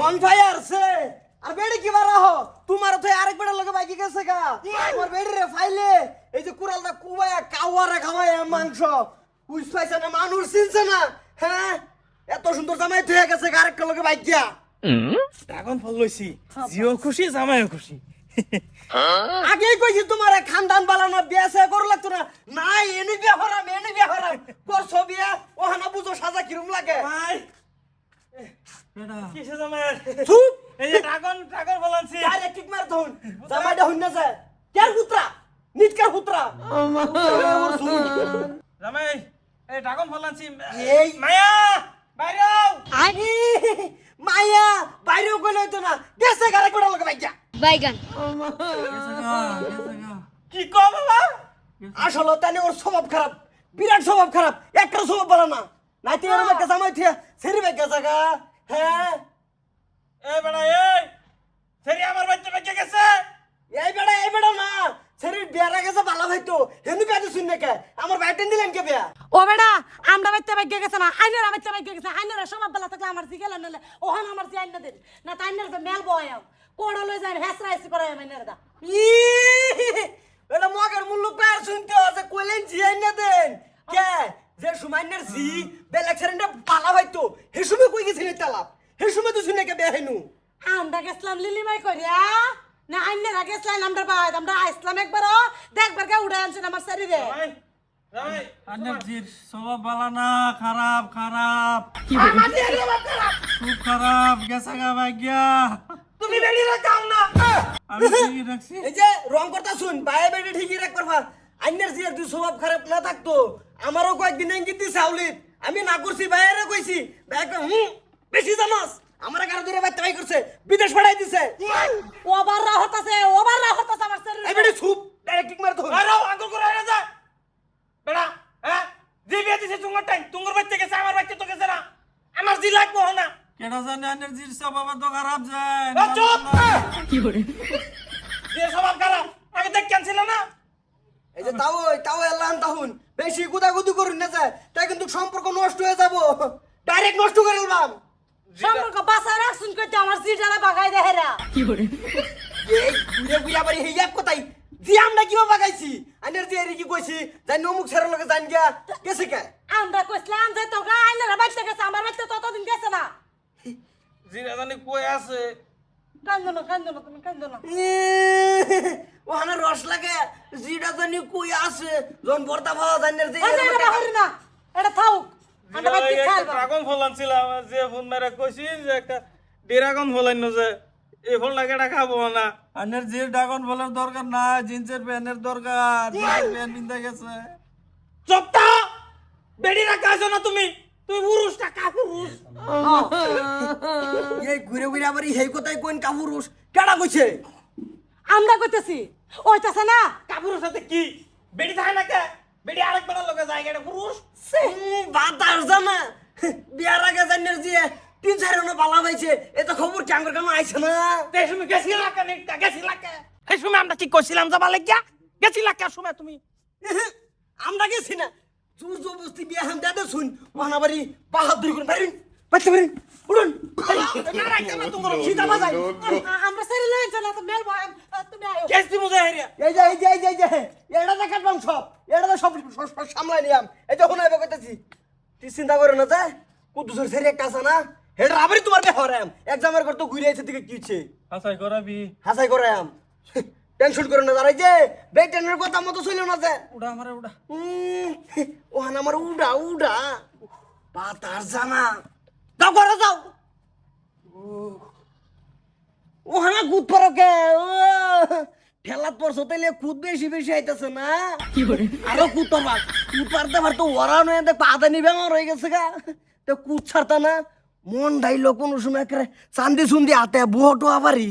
রং ভাই আসছে আর বেড়ি কি বারা হ তোমার তো আরেক বেড়ার লগে বাইকি গেছে গা। তোমার বেড়ি রে ফাইলে। এই যে কুড়ালটা কুবায়া কাওয়ারে খাওয়ায় মাংস। উইস পাইছে না মানুষ চিনছে না। হ্যাঁ? এত সুন্দর জামাই তুই গেছে গা আরেকটা লগে বাইক গিয়া। ড্রাগন ফল লইছি। জিও খুশি জামাইও খুশি? আগেই কইছি তোমার খানদান বালানো বিয়া সে করো লাগতো না। নাই এনে বিয়া হরাম এনে বিয়া হরাম। করছ বিয়া ওহানা বুঝো সাজা কিরম লাগে। ভাই কিসে জামাই? চুপ এই যে ড্রাগন ড্রাগন ফল আরে ঠিক মার ধুন। জামাইটা হইনা যায়। কার পুত্রা নিতকার পুত্রা জামাই এই ড্রাগন ফল এই মায়া বাইরেও। কইলে হইতো না? গেছে গারে কোড়া লগে বাইগান। কি কো বাবা? আসলে তানে ওর স্বভাব খারাপ। বিরাট স্বভাব খারাপ। একটা স্বভাব ভালো না। নাইতে এরকম একটা জামাই থিয়া সেরি বেগে জায়গা হ্যাঁ এই বেড়া এই সেরি আমার বাচ্চা বেঁচে গেছে! এই বেড়া এই বেড়া না! সেরি বিয়ার গেছে ভালো হইতো হেনু বিয়া দিছুন নাকি আমার বাইটেন দিলেন কে বিয়া? ও বেটা আমরা বাচ্চা বাইকে গেছে না আইনারা বাচ্চা বাইকে গেছে আইনারা সমাজ বেলা থাকলে আমার জিগেল নালে ওহান আমার জি আইনা দিন না তাই আইনারা মেল বয়াও কোড়া লই যায় হেসরা হেসি করে আইনারা দা। এটা মগের মূল্য পেয়ার শুনতে আছে কইলেন জিয়াই না দেন। কে? যে সুমাইনের জি বেলেক সেরেন্ডে পালা হইতো হে সময় কই গেছিলি তালাপ হে সময় তো শুনে কে বিয়া হেনু আমরা গেছিলাম লিলিমাই করিয়া না আইনারা গেছিলাম আমরা বাদ আমরা আইসলাম একবার দেখবার কে উড়ে আনছেন আমার শরীরে আন্নাজির স্বভাব ভালো না খারাপ খারাপ। খুব খারাপ গেছে গা ভাগ্যা। তুমি বেড়ি রাখাও না। আমি ঠিকই রাখছি। এই যে রং করতা শুন বায়ে বেড়ি ঠিকই রাখ পারবা আইনের জিয়ার দুই স্বভাব খারাপ না থাকতো আমারও কয়েকদিন ইঙ্গিত দিছে আউলিত। আমি না করছি বাইরে কইছি ভাই কয়, হুম বেশি জানাস? আমার গাড়ি ধরে বাইতে বাই করছে বিদেশ পাঠাই দিছে। ওবার রা হতাছে ওবার রা হতাছে আমার এই শরীরে বেড়ি ছুপ ডাইরেক্ট কিক মার ধর আরে আঙ্গুল করে আরে যা। বেড়া হ্যাঁ? জি বিয়ে দিছে তুঙ্গর টাইম তুঙ্গর বাচ্চা গেছে আমার বাচ্চা তো গেছে না। আমার জি লাগবো না। কেডা জানে আন্নাজির স্বভাব তো খারাপ যায় এ, চুপ! যে স্বভাব খারাপ আগে দেখ কেন ছিল না এই যে তাও তাও এলাম তাহুন বেশি গুদাগুদি করুন না যায় তাই কিন্তু সম্পর্ক নষ্ট হয়ে যাব। ডাইরেক্ট নষ্ট করে দিলাম সম্পর্ক বাঁচায় রাখছুন কইতে আমার জিটারা বাগাই দেহেরা এই ঘুরে ঘুরে আবার এই এক কথাই। জি আমরা কিবা বাগাইছি? আইনের যে এরি কি কইছি? যাই নমুক ছেড়ে লগে জান গিয়া। গেছে কে? আমরা কইছিলাম যে তোকে আইনারা বাচ্চা গেছে আমার বাচ্চা ততদিন গেছে না। জি জানি কই আছে। কান্দো না কান্দো না তুমি কান্দো না ওখানে রস লাগে জানি কই আছে জন বর্তা ভাবা জানের যে আরে এটা বাহির না এটা থাউক। আমরা বাচ্চা খাইবা ড্রাগন ফল আনছিলাম যে ফোন মেরে কইছি যে একটা ড্রাগন ফল আইন যে এই ফল লাগে এটা খাব না? আন্নাজির ড্রাগন ফলের দরকার না জিন্সের প্যান্টের দরকার জিন্সের প্যান্ট কিনতে গেছে। চপটা বেডি রাখা আছো না তুমি? তুমি পুরুষ টাকা পুরুষ এই ঘুরে ঘুরে আবার এই কথাই কোন কাপুরুষ? কেডা কইছে? আমরা কইতেছি ওইতাছে না। কাপুরুষ সাথে কি? বেডি থাকে না কে? বেডি আরেক বেড়ার লোকে যায় এটা পুরুষ? বাতাস জানা বিয়ার আগে জানের যে তিন চার জন পালা পাইছে এ তো খবর ক্যাঙ্গর কেন আইছে না? এই সময় গেছি লাকা নেকটা গেছি লাকা এই সময় আমরা কি কইছিলাম যাবা লাগিয়া গেছি লাকা সময় তুমি? আমরা গেছি না। জোর জবরদস্তি বিয়া হাম দাদা শুন। মহানাবাড়ি বাহাদুরি করুন বাইরুন। বাচ্চা উড়ুন। সেরে তো তো সামলাই নিয়াম এই যে শোনাইব কইতেছি। তুই চিন্তা করো না যে কুদ্দুসের সেরি একটা আছে না হেড আবারই তোমার বেহর আম। এক্সামের কর তো ঘুরে আইছে দিকে কি হচ্ছে আশাই করাবি। হাসাই করে আম। টেনশন করে না দাঁড়াই যে। বেটেনের কথা মতো ছিল না যে। উড়া আমার উড়া। উম, ওহান আমার উডা উডা। পাতার জানা দাও করে যাও। ওহানা কুদ পরকে ও ঠেলাত পড়ছো তাইলে কুদ বেশি বেশি আইতেছে না? আরও কুদ পারবা কুদ পারতে পারতো ওরা নয় দেখ পাদানি বেমার হয়ে গেছে গা। তো কুদ ছাড়তা না। মন ডাইলো কোনো সময় করে চান্দি সুন্দি হাতে বুহটো আবারই